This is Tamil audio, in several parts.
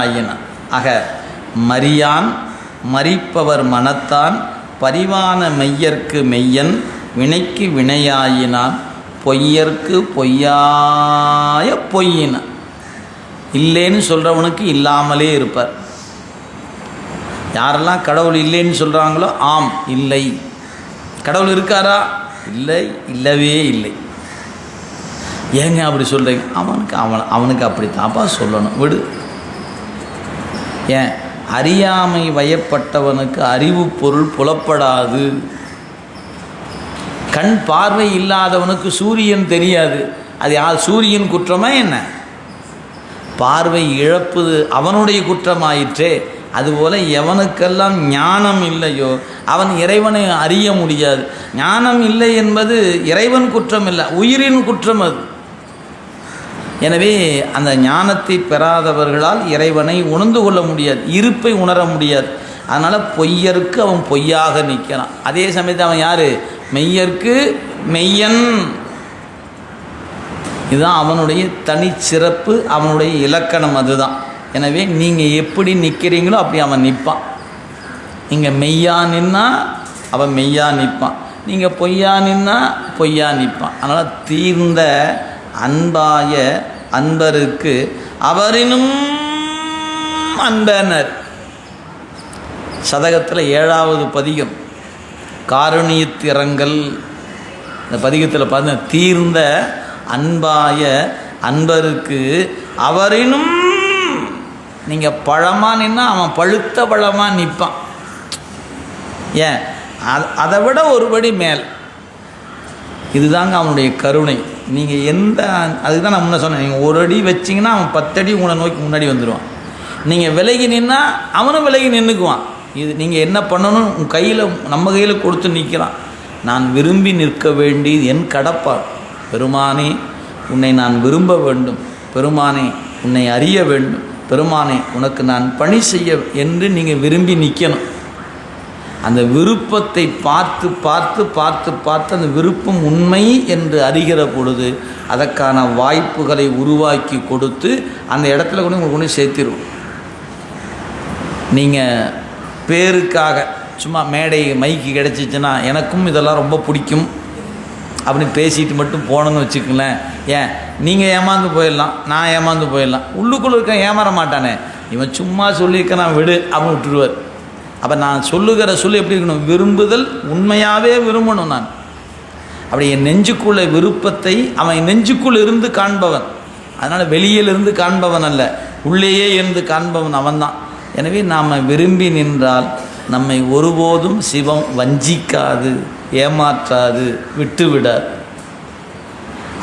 ஆயின. ஆக மரியான் மறிப்பவர் மனத்தான் பரிவான மெய்யர்க்கு மெய்யன் வினைக்கு வினையாயினான் பொய்யர்க்கு பொய்யாய பொய்யின. இல்லைன்னு சொல்கிறவனுக்கு இல்லாமலே இருப்பார். யாரெல்லாம் கடவுள் இல்லைன்னு சொல்கிறாங்களோ ஆம் இல்லை. கடவுள் இருக்காரா? இல்லை இல்லவே இல்லை. ஏங்க அப்படி சொல்கிறீங்க அவனுக்கு அவன் அவனுக்கு அப்படி சொல்லணும். விடு. ஏன்? அறியாமை வயப்பட்டவனுக்கு அறிவு பொருள் புலப்படாது. கண் பார்வை இல்லாதவனுக்கு சூரியன் தெரியாது. அது யார்? சூரியன் குற்றமா என்ன? பார்வை இழப்புது அவனுடைய குற்றமாயிற்றே. அதுபோல் எவனுக்கெல்லாம் ஞானம் இல்லையோ அவன் இறைவனை அறிய முடியாது. ஞானம் இல்லை என்பது இறைவன் குற்றம் இல்லை உயிரின் குற்றம் அது. எனவே அந்த ஞானத்தை பெறாதவர்களால் இறைவனை உணர்ந்து கொள்ள முடியாது இருப்பை உணர முடியாது. அதனால் பொய்யருக்கு அவன் பொய்யாக நிற்கிறான். அதே சமயத்தில் அவன் யார்? மெய்யர்க்கு மெய்யன். இதுதான் அவனுடைய தனிச்சிறப்பு அவனுடைய இலக்கணம் அதுதான். எனவே நீங்கள் எப்படி நிற்கிறீங்களோ அப்படி அவன் நிற்பான். நீங்கள் மெய்யா நின்னா அவன் மெய்யா நிற்பான். நீங்கள் பொய்யா நின்னா பொய்யா நிற்பான். அதனால் தீர்ந்த அன்பாய அன்பருக்கு அவரினும் அன்பனர். சதகத்தில் ஏழாவது பதிகம் காருணியத்திறங்கள் இந்த பதிகத்தில் பார்த்து தீர்ந்த அன்பாய அன்பருக்கு அவரினும் நீங்கள் பழமாக நின்னா அவன் பழுத்த பழமாக நிற்பான் ஏன்? அதை விட ஒருபடி மேல். இதுதாங்க அவனுடைய கருணை. நீங்கள் எந்த அதுக்கு தான் நான் முன்ன சொன்னேன். நீங்கள் ஒரு அடி வச்சிங்கன்னா அவன் பத்தடி உங்களை நோக்கி முன்னாடி வந்துடுவான் நீங்கள் விலகி நின்னா அவனும் விலகி நின்றுக்குவான் இது நீங்கள் என்ன பண்ணணும்? உன் கையில் நம்ம கையில் கொடுத்து நிற்கிறான் நான் விரும்பி நிற்க வேண்டியது என் கடப்பா பெருமானே உன்னை நான் விரும்ப வேண்டும். பெருமானே உன்னை அறிய வேண்டும். பெருமானே உனக்கு நான் பணி செய்ய என்று நீங்கள் விரும்பி நிற்கணும் அந்த விருப்பத்தை பார்த்து பார்த்து பார்த்து பார்த்து அந்த விருப்பம் உண்மை என்று அறிகிற பொழுது அதற்கான வாய்ப்புகளை உருவாக்கி கொடுத்து அந்த இடத்துல கொண்டு உங்களுக்கு கொண்டு சேர்த்திருவோம். நீங்கள் பேருக்காக சும்மா மேடை மைக்கு கிடச்சிச்சின்னா எனக்கும் இதெல்லாம் ரொம்ப பிடிக்கும். அப்படின்னு பேசிட்டு மட்டும் போனோன்னு வச்சுக்கங்களேன். ஏன்? நீங்கள் ஏமாந்து போயிடலாம் நான் ஏமாந்து போயிடலாம். உள்ளுக்குள்ளே இருக்க ஏமாற மாட்டானே. இவன் சும்மா சொல்லியிருக்க நான் விடு அப்படின்னு விட்டுருவார். அப்போ நான் சொல்லுகிற சொல் எப்படி இருக்கணும்? விரும்புதல் உண்மையாகவே விரும்பணும் நான். அப்படி என் நெஞ்சுக்குள்ள விருப்பத்தை அவன் நெஞ்சுக்குள் இருந்து காண்பவன். அதனால் வெளியிலிருந்து காண்பவன் அல்ல உள்ளேயே இருந்து காண்பவன் அவன்தான். எனவே நாம் விரும்பி நின்றால் நம்மை ஒருபோதும் சிவம் வஞ்சிக்காது ஏமாற்றாது விட்டுவிடாது.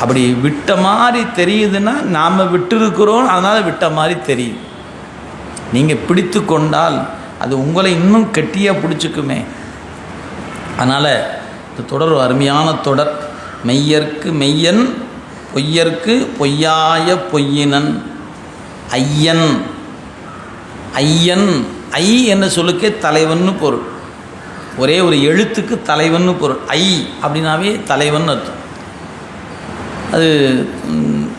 அப்படி விட்ட மாதிரி தெரியுதுன்னா நாம் விட்டிருக்கிறோம் அதனால் விட்ட மாதிரி தெரியுது நீங்கள் பிடித்து கொண்டால் அது உங்களை இன்னும் கெட்டியாக பிடிச்சிக்குமே. அதனால் இந்த தொடர் அருமையான தொடர். மெய்யர்க்கு மெய்யன் பொய்யர்க்கு பொய்யாய பொய்யினன். ஐயன் ஐயன் ஐ என்ன சொல்லுக்கே தலைவன்னு பொருள். ஒரே ஒரு எழுத்துக்கு தலைவன் பொருள். ஐ அப்படின்னாவே தலைவன் அர்த்தம். அது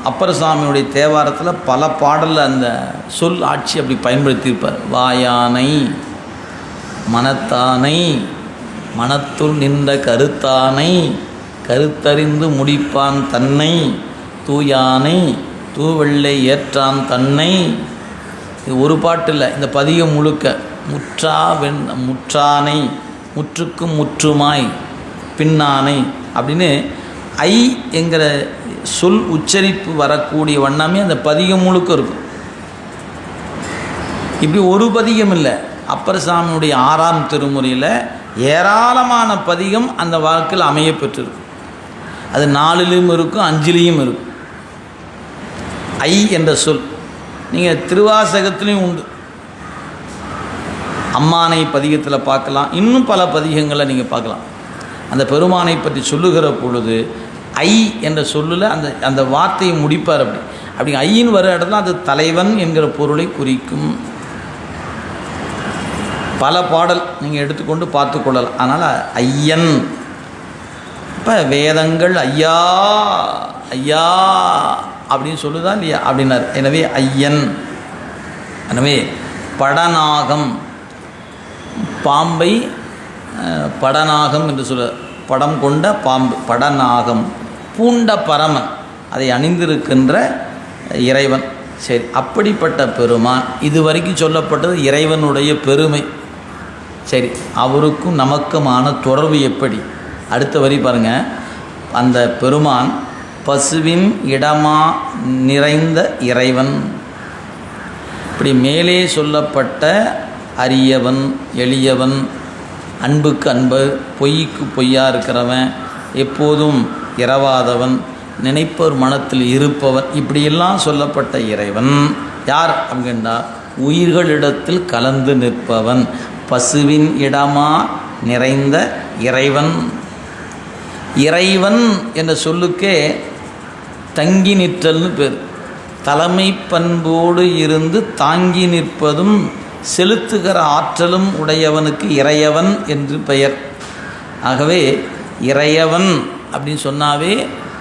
அப்பரசாமியுடைய அப்பர் சாமியுடைய தேவாரத்தில் பல பாடலில் அந்த சொல் ஆட்சி அப்படி பயன்படுத்தியிருப்பார். வாயானை மனத்தானை மனத்துள் நின்ற கருத்தானை கருத்தறிந்து முடிப்பான் தன்னை தூயானை தூவெள்ளை ஏற்றான் தன்னை. இது ஒரு பாட்டு இல்லை இந்த பதிகம் முழுக்க முற்றா வெண் முற்றானை முற்றுக்கும் முற்றுமாய் பின்னானை அப்படின்னு ஐ என்கிற சொல் உச்சரிப்பு வரக்கூடிய வண்ணமே அந்த பதிகம் முழுக்க இருக்கும். இப்படி ஒரு பதிகம் இல்லை. அப்பர் சாமியுடைய ஆறாம் திருமுறையில் ஏராளமான பதிகம் அந்த வாக்கில் அமைய பெற்றிருக்கும் அது நாலுலேயும் இருக்கும் அஞ்சுலேயும் இருக்கும். ஐ என்ற சொல் நீங்கள் திருவாசகத்திலையும் உண்டு. அம்மானை பதிகத்தில் பார்க்கலாம். இன்னும் பல பதிகங்களை நீங்கள் பார்க்கலாம். அந்த பெருமானை பற்றி சொல்லுகிற பொழுது ஐ என்ற சொல்லில் அந்த அந்த வார்த்தையை முடிப்பார் அப்படி. அப்படி ஐயின் வர இடத்துல அது தலைவன் என்கிற பொருளை குறிக்கும். பல பாடல் நீங்கள் எடுத்துக்கொண்டு பார்த்து கொள்ளலாம். அதனால் ஐயன். இப்போ வேதங்கள் ஐயா ஐயா அப்படின்னு சொல்லுதா இல்லையா? அப்படின்னார். எனவே ஐயன். எனவே படநாகம். பாம்பை படநாகம் என்று சொல்ல படம் கொண்ட பாம்பு படநாகம் பூண்ட பரமன் அதை அணிந்திருக்கின்ற இறைவன். சரி அப்படிப்பட்ட பெருமான் இதுவரைக்கும் சொல்லப்பட்டது இறைவனுடைய பெருமை. சரி அவருக்கும் நமக்குமான தொடர்பு எப்படி? அடுத்த வரி பாருங்க. அந்த பெருமான் பசுவின் இடமா நிறைந்த இறைவன். இப்படி மேலே சொல்லப்பட்ட அரியவன் எளியவன் அன்புக்கு அன்பு பொய்க்கு பொய்யா இருக்கிறவன் எப்போதும் இரவாதவன் நினைப்பவர் மனத்தில் இருப்பவன் இப்படியெல்லாம் சொல்லப்பட்ட இறைவன். யார் அப்படின்னா உயிர்களிடத்தில் கலந்து நிற்பவன் பசுவின் இடமா நிறைந்த இறைவன். இறைவன் என்ற சொல்லுக்கே தங்கி நிற்றல்னு பேர். தலைமை பண்போடு இருந்து தாங்கி நிற்பதும் செலுத்துகிற ஆற்றலும் உடையவனுக்கு இறையவன் என்று பெயர். ஆகவே இறையவன் அப்படின்னு சொன்னாவே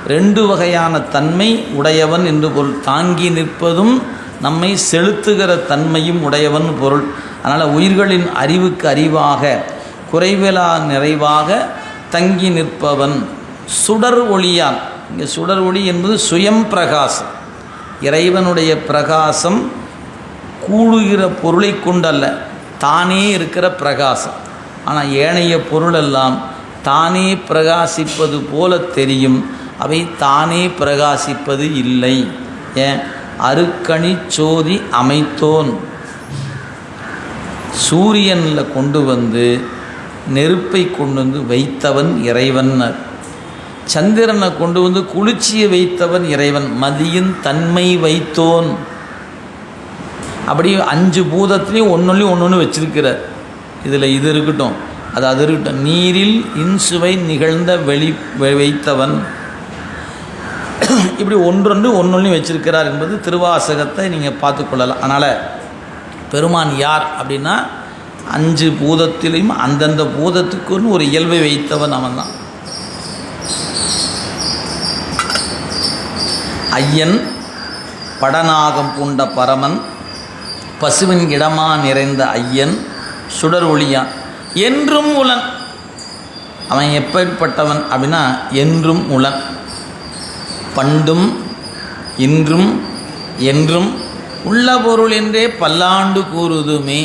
ரெண்டு வகையான தன்மை உடையவன் என்று பொருள். தாங்கி நிற்பதும் நம்மை செலுத்துகிற தன்மையும் உடையவன் பொருள். அதனால் உயிர்களின் அறிவுக்கு அறிவாக குறைவிலா நிறைவாக தங்கி நிற்பவன். சுடர் ஒளியான் இங்கே சுடர் ஒளி என்பது சுயம் பிரகாசம் இறைவனுடைய பிரகாசம் கூடுகிற பொருளை கொண்டல்ல. தானே இருக்கிற பிரகாசம். ஆனால் ஏனைய பொருளெல்லாம் தானே பிரகாசிப்பது போல தெரியும். அவை தானே பிரகாசிப்பது இல்லை. ஏன்? அருக்கணி சோதி அமைத்தோன். சூரியனில் கொண்டு வந்து நெருப்பை கொண்டு வந்து வைத்தவன் இறைவன்னர் சந்திரனை கொண்டு வந்து குளிர்ச்சியை வைத்தவன் இறைவன். மதியின் தன்மை வைத்தோன். அப்படி அஞ்சு பூதத்துலேயும் ஒன்றுலையும் ஒன்று ஒன்று வச்சிருக்கிறார். இதில் இது இருக்கட்டும் அது அது இருக்கட்டும். நீரில் இன்சுவை நிகழ்ந்த வெளி வைத்தவன். இப்படி ஒன்றொன்று ஒன்றொன்றையும் வச்சிருக்கிறார் என்பது திருவாசகத்தை நீங்கள் பார்த்துக்கொள்ளலாம் அதனால் பெருமான் யார் அப்படின்னா அஞ்சு பூதத்திலையும் அந்தந்த பூதத்துக்குன்னு ஒரு இயல்பை வைத்தவன் அவன் தான் ஐயன் படநாகம் பூண்ட பரமன் பசுவின் இடமா நிறைந்த ஐயன் சுடர் ஒளியான் என்றும் உளன். அவன் எப்படிப்பட்டவன் அப்படின்னா என்றும் உலன் பண்டும் இன்றும் என்றும் உள்ள பொருள் என்றே பல்லாண்டு கூறுதுமே.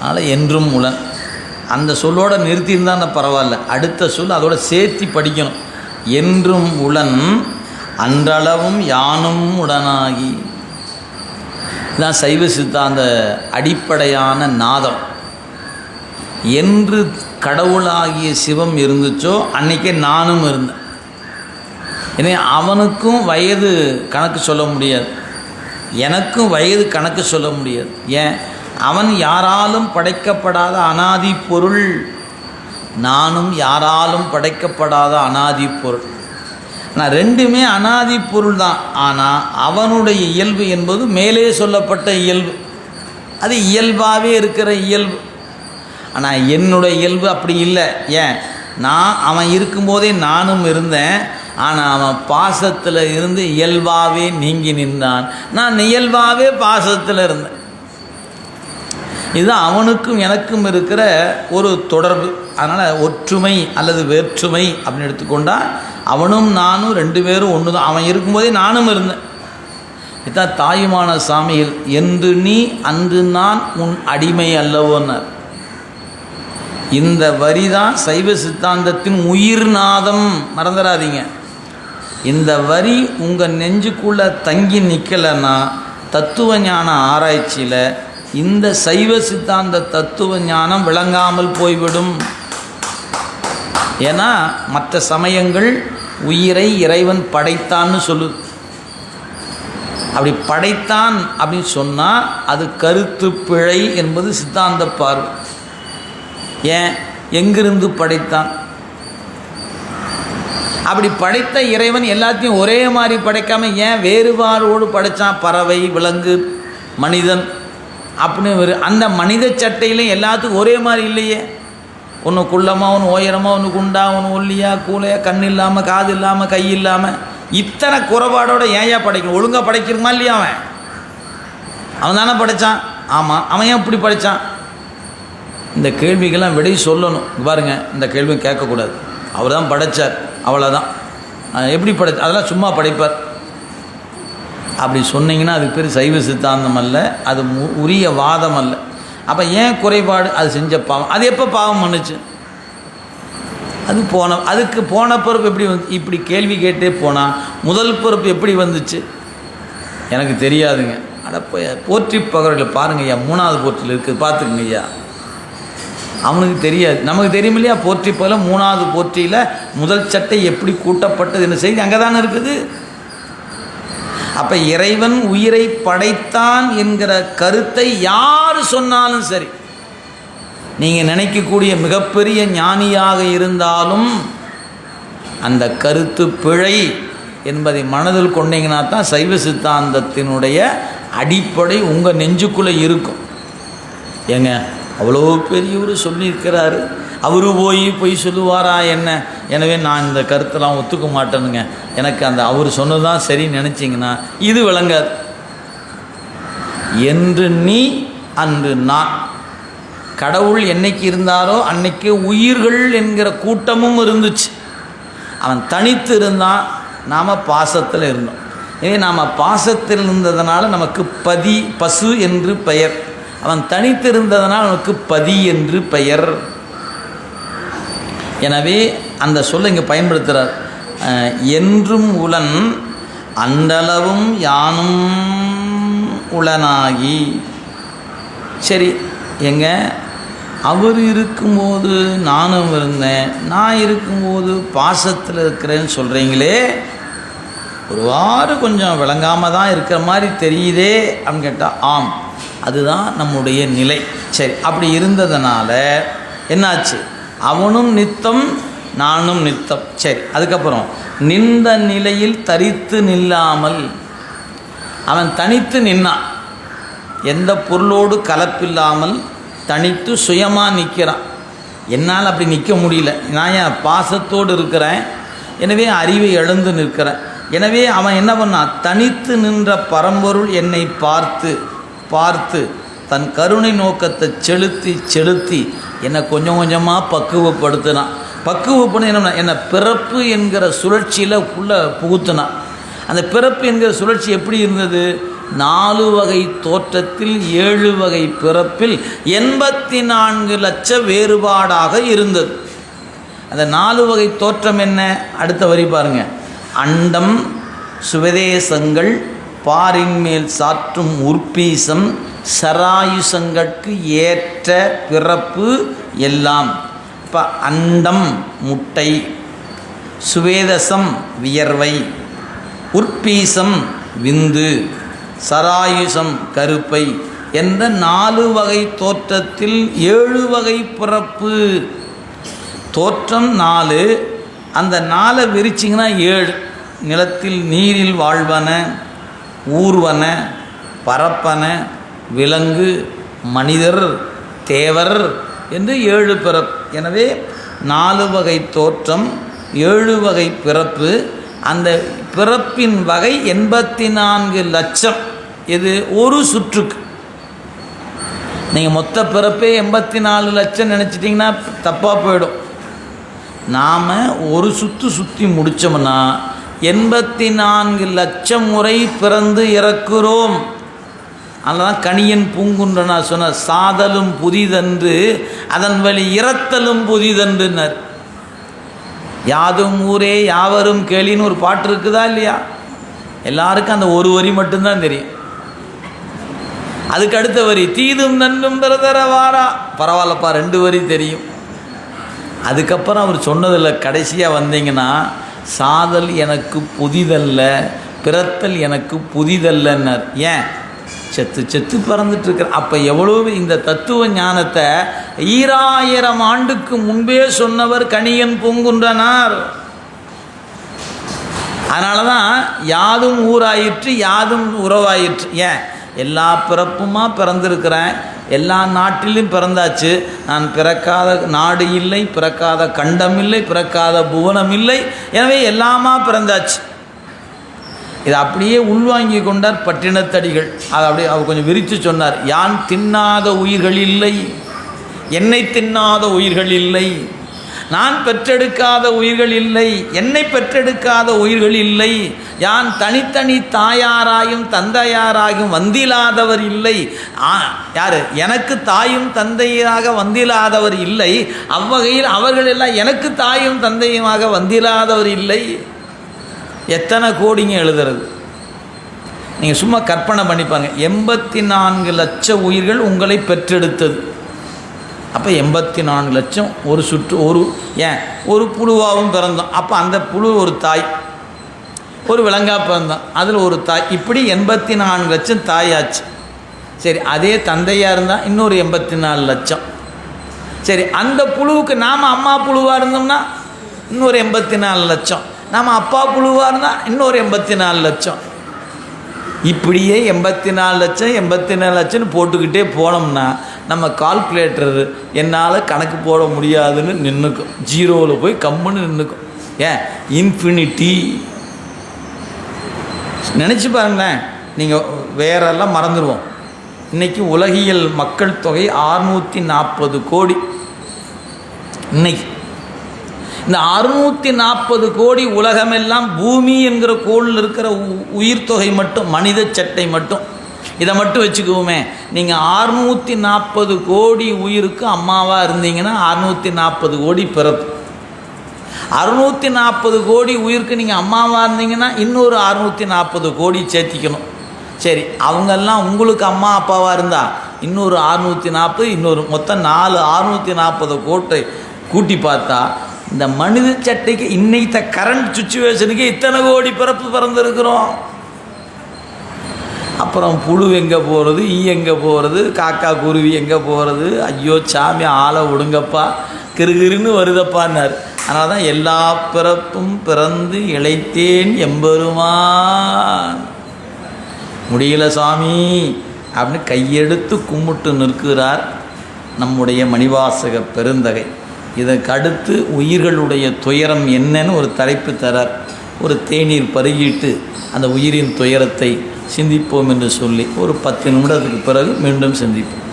அதனால் என்றும் உலன் அந்த சொல்லோட நிறுத்தியிருந்தா அந்த பரவாயில்ல. அடுத்த சொல் அதோட சேர்த்து படிக்கணும். என்றும் உளன் அன்றளவும் யானும் உடனாகி. இதுதான் சைவ சித்தாந்த அடிப்படையான நாதம். என்று கடவுளாகிய சிவம் இருந்துச்சோ அன்னைக்கே நானும் இருந்தேன். ஏன்னா அவனுக்கும் வயது கணக்கு சொல்ல முடியாது. எனக்கும் வயது கணக்கு சொல்ல முடியாது. ஏன்? அவன் யாராலும் படைக்கப்படாத அனாதி பொருள். நானும் யாராலும் படைக்கப்படாத அனாதி பொருள். நான் ரெண்டுமே அனாதி பொருள் தான். ஆனால் அவனுடைய இயல்பு என்பது மேலே சொல்லப்பட்ட இயல்பு. அது இயல்பாகவே இருக்கிற இயல்பு. ஆனால் என்னுடைய இயல்பு அப்படி இல்லை. ஏன்? நான் அவன் இருக்கும்போதே நானும் இருந்தேன். ஆனால் அவன் பாசத்தில் இருந்து இயல்பாகவே நீங்கி நின்றான். நான் இயல்பாகவே பாசத்தில் இருந்தேன். இதுதான் அவனுக்கும் எனக்கும் இருக்கிற ஒரு தொடர்பு. அதனால் ஒற்றுமை அல்லது வேற்றுமை அப்படின்னு எடுத்துக்கொண்டால் அவனும் நானும் ரெண்டு பேரும் ஒன்று தான் அவன் இருக்கும்போதே நானும் இருந்தேன். இதுதான் தாயுமான சாமியில் என்று நீ அன்று நான் உன் அடிமை அல்லவோன்னார். இந்த வரி தான் சைவ சித்தாந்தத்தின் உயிர்நாதம் மறந்துடாதீங்க. இந்த வரி உங்கள் நெஞ்சுக்குள்ளே தங்கி நிற்கலைன்னா தத்துவ ஞான ஆராய்ச்சியில் இந்த சைவ சித்தாந்த தத்துவ ஞானம் விளங்காமல் போய்விடும். ஏன்னா மற்ற சமயங்கள் உயிரை இறைவன் படைத்தான்னு சொல்லுது அப்படி படைத்தான் அப்படின்னு சொன்னால் அது கருத்து பிழை என்பது சித்தாந்த பார்வை. ஏன்? எங்கிருந்து படைத்தான்? அப்படி படைத்த இறைவன் எல்லாத்தையும் ஒரே மாதிரி படைக்காமல் ஏன் வேறுபாடோடு படைத்தான் பறவை விலங்கு மனிதன். அப்படின்னு ஒரு அந்த மனித சட்டையிலையும் எல்லாத்துக்கும் ஒரே மாதிரி இல்லையே. ஒன்று குள்ளமாக ஒன்று உயரமாக ஒன்று குண்டா ஒன்று ஒல்லியா கூலையா கண் இல்லாமல் காது இல்லாமல் கை இல்லாமல் இத்தனை குறைபாடோட ஏயா படைக்கணும். ஒழுங்காக படைக்கிறமா இல்லையா அவன்? அவன் தானே படைத்தான் ஆமாம் அவன் ஏன் இப்படி படைத்தான் இந்த கேள்விக்கெல்லாம் விடை சொல்லணும். பாருங்கள் பாருங்க இந்த கேள்வி கேட்கக்கூடாது. அவர் தான் படைச்சார் அவ்வளோதான் எப்படி படை அதெல்லாம் சும்மா படைப்பார். அப்படி சொன்னீங்கன்னா அதுக்கு பேர் சைவ சித்தாந்தம் அல்ல அது மு- உரிய வாதம் அல்ல. அப்போ ஏன் குறைபாடு? அது செஞ்ச பாவம். அது எப்போ பாவம் பண்ணுச்சு? அது போன அதுக்கு போன பொறுப்பு எப்படி வந்து இப்படி கேள்வி கேட்டே போனால் முதல் பொறுப்பு எப்படி வந்துச்சு? எனக்கு தெரியாதுங்க. அட போற்றி பகவர்கள் பாருங்க ஐயா மூணாவது போற்றில் இருக்குது பார்த்துக்குங்க ஐயா. அவனுக்கு தெரியாது. நமக்கு தெரியும் இல்லையா போற்றி போல மூணாவது போற்றியில் முதல் சட்டை எப்படி கூட்டப்பட்டது என்ன செய்தி? அங்கே தானே இருக்குது. அப்போ இறைவன் உயிரை படைத்தான் என்கிற கருத்தை யார் சொன்னாலும் சரி. நீங்கள் நினைக்கக்கூடிய மிகப்பெரிய ஞானியாக இருந்தாலும் அந்த கருத்து பிழை என்பதை மனதில் கொண்டீங்கன்னா தான் சைவ சித்தாந்தத்தினுடைய அடிப்படை உங்கள் நெஞ்சுக்குள்ளே இருக்கும். ஏங்க அவ்வளோ பெரியவர் சொல்லியிருக்கிறாரு. அவரு போய் போய் சொல்லுவாரா என்ன? எனவே நான் இந்த கருத்தெல்லாம் ஒத்துக்க மாட்டேனுங்க. எனக்கு அந்த அவர் சொன்னதான் சரின்னு நினச்சிங்கன்னா இது விளங்காது. என்று நீ அன்று நான். கடவுள் என்னைக்கு இருந்தாரோ அன்னைக்கு உயிர்கள் என்கிற கூட்டமும் இருந்துச்சு. அவன் தனித்து இருந்தான். நாம் பாசத்தில் இருந்தோம். எனவே நாம் பாசத்தில் இருந்ததுனால நமக்கு பதி பசு என்று பெயர். அவன் தனித்திருந்ததனால் அவனுக்கு பதி என்று பெயர். எனவே அந்த சொல்லை இங்கே பயன்படுத்துகிறார். என்றும் உளன் அண்டளவும் யானும் உளனாகி. சரி எங்க? அவர் இருக்கும்போது நானும் இருந்தேன் நான் இருக்கும்போது பாசத்தில் இருக்கிறேன்னு சொல்கிறீங்களே ஒருவாறு கொஞ்சம் விளங்காமல் தான் இருக்கிற மாதிரி தெரியுதே அப்படின்னு கேட்டால் ஆம். அதுதான் நம்முடைய நிலை. சரி அப்படி இருந்ததுனால என்னாச்சு? அவனும் நித்தம் நானும் நித்தம். சரி அதுக்கப்புறம் நின்ற நிலையில் தரித்து நில்லாமல் அவன் தனித்து நின்னான். எந்த பொருளோடு கலப்பில்லாமல் தனித்து சுயமாக நிற்கிறான் என்னால் அப்படி நிற்க முடியல. நான் என் பாசத்தோடு இருக்கிறேன். எனவே அறிவை எழுந்து நிற்கிறேன். எனவே அவன் என்ன பண்ணான்? தனித்து நின்ற பரம்பொருள் என்னை பார்த்து பார்த்து தன் கருணை நோக்கத்தை செலுத்தி செலுத்தி என்னை கொஞ்சம் கொஞ்சமாக பக்குவப்படுத்தினான். பக்குவப்படு என்ன என்னை பிறப்பு என்கிற சுழற்சியில் உள்ள புகுத்தினான். அந்த பிறப்பு என்கிற சுழற்சி எப்படி இருந்தது? நாலு வகை தோற்றத்தில் ஏழு வகை பிறப்பில் எண்பத்தி நான்கு லட்ச வேறுபாடாக இருந்தது. அந்த நாலு வகை தோற்றம் என்ன? அடுத்த வரி பாருங்கள் அண்டம் சுவதேசங்கள் பாரின் மேல் சாற்றும் உற்பீசம் சராயுசங்கட்கு ஏற்ற பிறப்பு எல்லாம். இப்போ அண்டம் முட்டை சுவேதசம் வியர்வை உற்பீசம் விந்து சராயுசம் கருப்பை என்ற நாலு வகை தோற்றத்தில் ஏழு வகை பிறப்பு. தோற்றம் நாலு அந்த நாலை விரிச்சிங்கன்னா ஏழு. நிலத்தில் நீரில் வாழ்வன ஊர்வன பரப்பன விலங்கு மனிதர் தேவர் என்று ஏழு பிறப்பு எனவே நாலு வகை தோற்றம் ஏழு வகை பிறப்பு. அந்த பிறப்பின் வகை எண்பத்தி நான்கு லட்சம். இது ஒரு சுற்றுக்கு. நீங்கள் மொத்த பிறப்பே எண்பத்தி நாலு லட்சம் நினச்சிட்டிங்கன்னா தப்பாக போயிடும். நாம் ஒரு சுற்று சுற்றி முடித்தோம்னா எண்பத்தி நான்கு லட்சம் முறை பிறந்து இறக்குறோம். அதனால் கணியன் பூங்குன்றனா சொன்ன சாதலும் புதிதன்று அதன் வழி இறத்தலும் புதிதன்றுனர். யாதும் ஊரே யாவரும் கேளின்னு ஒரு பாட்டு இருக்குதா இல்லையா? எல்லாருக்கும் அந்த ஒரு வரி மட்டும்தான் தெரியும். அதுக்கு அடுத்த வரி தீதும் நன்றும் தரதர வாரா. பரவாயில்லப்பா ரெண்டு வரி தெரியும். அதுக்கப்புறம் அவர் சொன்னதில் கடைசியாக வந்தீங்கன்னா சாதல் எனக்கு புதிதல்ல பிறத்தல் எனக்கு புதிதல்லன்னர். ஏன்? செத்து செத்து பறந்துட்டுருக்கிற அப்போ எவ்வளோ இந்த தத்துவ ஞானத்தை ஈராயிரம் ஆண்டுக்கு முன்பே சொன்னவர் கணியன் பூங்குன்றனார். அதனால தான் யாதும் ஊராயிற்று யாதும் உறவாயிற்று. ஏன்? எல்லா பிறப்புமா பிறந்திருக்கிறேன். எல்லா நாட்டிலும் பிறந்தாச்சு. நான் பிறக்காத நாடு இல்லை பிறக்காத கண்டம் இல்லை பிறக்காத புவனம் இல்லை. எனவே எல்லாமா பிறந்தாச்சு. இதை அப்படியே உள்வாங்கி கொண்டார் பட்டினத்தடிகள். அதை அப்படியே அவர் கொஞ்சம் விரித்து சொன்னார். யான் தின்னாத உயிர்கள் இல்லை. என்னை தின்னாத உயிர்கள் இல்லை. நான் பெற்றெடுக்காத உயிர்கள் இல்லை என்னை பெற்றெடுக்காத உயிர்கள் இல்லை யான் தனித்தனி தாயாராயும் தந்தையாராயும் வந்திலாதவர் இல்லை. ஆ யார்? எனக்கு தாயும் தந்தையாக வந்திலாதவர் இல்லை. அவ்வகையில் அவர்கள் எல்லாம் எனக்கு தாயும் தந்தையுமாக வந்திலாதவர் இல்லை. எத்தனை கோடிங்க எழுதுறது? நீங்கள் சும்மா கற்பனை பண்ணிப்பாங்க. எண்பத்தி நான்கு லட்ச உயிர்கள் உங்களை பெற்றெடுத்தது. அப்போ எண்பத்தி நான்கு லட்சம் ஒரு சுற்று ஒரு ஏன் ஒரு புழுவாகவும் பிறந்தோம் அப்போ அந்த புழு ஒரு தாய் ஒரு விலங்கா பிறந்தோம் அதில் ஒரு தாய். இப்படி எண்பத்தி நான்கு லட்சம் தாயாச்சு. சரி அதே தந்தையாக இருந்தால் இன்னொரு எண்பத்தி நாலு லட்சம். சரி அந்த புழுவுக்கு நாம் அம்மா புழுவாக இருந்தோம்னா இன்னொரு எண்பத்தி நாலு லட்சம். நாம் அப்பா புழுவாக இருந்தால் இன்னொரு எண்பத்தி நாலு லட்சம். இப்படியே எண்பத்தி நாலு லட்சம் எண்பத்தி நாலு லட்சம்னு போட்டுக்கிட்டே போனோம்னா நம்ம கால்குலேட்டர் என்னால் கணக்கு போட முடியாதுன்னு நின்றுக்கும் ஜீரோவில் போய் கம்முன்னு நின்றுக்கும் ஏன்? இன்ஃபினிட்டி நினச்சி பாருங்களேன். நீங்கள் வேறெல்லாம் மறந்துடுவோம் இன்றைக்கி உலகியல் மக்கள் தொகை ஆறுநூற்றி நாற்பது கோடி. இன்னைக்கு. இந்த அறுநூற்றி நாற்பது கோடி உலகமெல்லாம் பூமி என்கிற கோளில் இருக்கிற உ- உயிர் தொகை மட்டும் மனித சட்டை மட்டும். இதை மட்டும் வச்சுக்குவோமே. நீங்கள் அறுநூற்றி நாற்பது கோடி உயிருக்கு அம்மாவாக இருந்தீங்கன்னா அறுநூற்றி நாற்பது கோடி பிறப்பு. அறுநூற்றி நாற்பது கோடி உயிருக்கு நீங்கள் அம்மாவாக இருந்தீங்கன்னா இன்னொரு அறுநூற்றி நாற்பது கோடி சேர்த்திக்கணும். சரி அவங்கெல்லாம் உங்களுக்கு அம்மா அப்பாவாக இருந்தால் இன்னொரு அறுநூற்றி நாற்பது இன்னொரு மொத்தம் நாலு அறுநூற்றி நாற்பது கோட்டை கூட்டி பார்த்தா இந்த மனித சட்டைக்கு இன்னைத்த கரண்ட் சுச்சுவேஷனுக்கு இத்தனை கோடி பிறப்பு பிறந்திருக்கிறோம். அப்புறம் புழு எங்கே போகிறது ஈ எங்கே போகிறது காக்கா குருவி எங்கே போகிறது ஐயோ சாமி ஆளை விடுங்கப்பா கிருகிருன்னு வருதப்பான்னார். அதனால தான் எல்லா பிறப்பும் பிறந்து இளைத்தேன் எம்பெருமான். முடியல சாமி அப்படின்னு கையெடுத்து கும்பிட்டு நிற்கிறார் நம்முடைய மணிவாசக பெருந்தகை. இதற்கு அடுத்து உயிர்களுடைய துயரம் என்னன்னு ஒரு தலைப்பு தரார். ஒரு தேநீர் பருகிட்டு அந்த உயிரின் துயரத்தை சிந்திப்போம் என்று சொல்லி ஒரு பத்து நிமிடத்துக்கு பிறகு மீண்டும் சிந்திப்போம்.